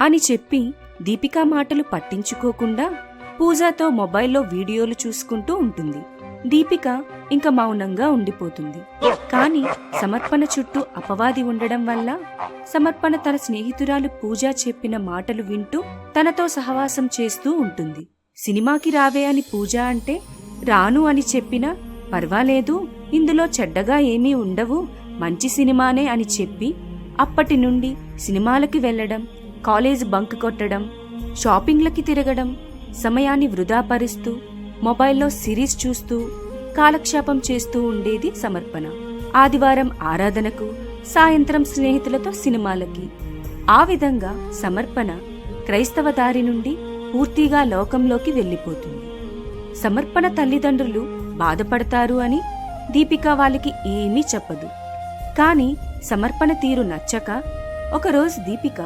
అని చెప్పి దీపికా మాటలు పట్టించుకోకుండా పూజాతో మొబైల్లో వీడియోలు చూసుకుంటూ ఉంటుంది. దీపిక ఇంక మౌనంగా ఉండిపోతుంది. కాని సమర్పణ చుట్టూ అపవాది ఉండడం వల్ల సమర్పణ తన స్నేహితురాలు పూజ చెప్పిన మాటలు వింటూ తనతో సహవాసం చేస్తూ ఉంటుంది. సినిమాకి రావే అని పూజ అంటే రాను అని చెప్పినా పర్వాలేదు ఇందులో చెడ్డగా ఏమీ ఉండవు మంచి సినిమానే అని చెప్పి అప్పటి నుండి సినిమాలకి వెళ్ళడం కాలేజ్ బంక్ కొట్టడం షాపింగ్లకి తిరగడం సమయాన్ని వృధాపరుస్తూ మొబైల్లో సిరీస్ చూస్తూ కాలక్షేపం చేస్తూ ఉండేది సమర్పణ. ఆదివారం ఆరాధనకు సాయంత్రం స్నేహితులతో సినిమాలకి. ఆ విధంగా సమర్పణ క్రైస్తవ దారి నుండి పూర్తిగా లోకంలోకి వెళ్ళిపోతుంది. సమర్పణ తల్లిదండ్రులు బాధపడతారు అని దీపిక వాళ్ళకి ఏమీ చెప్పదు. కాని సమర్పణ తీరు నచ్చక ఒకరోజు దీపిక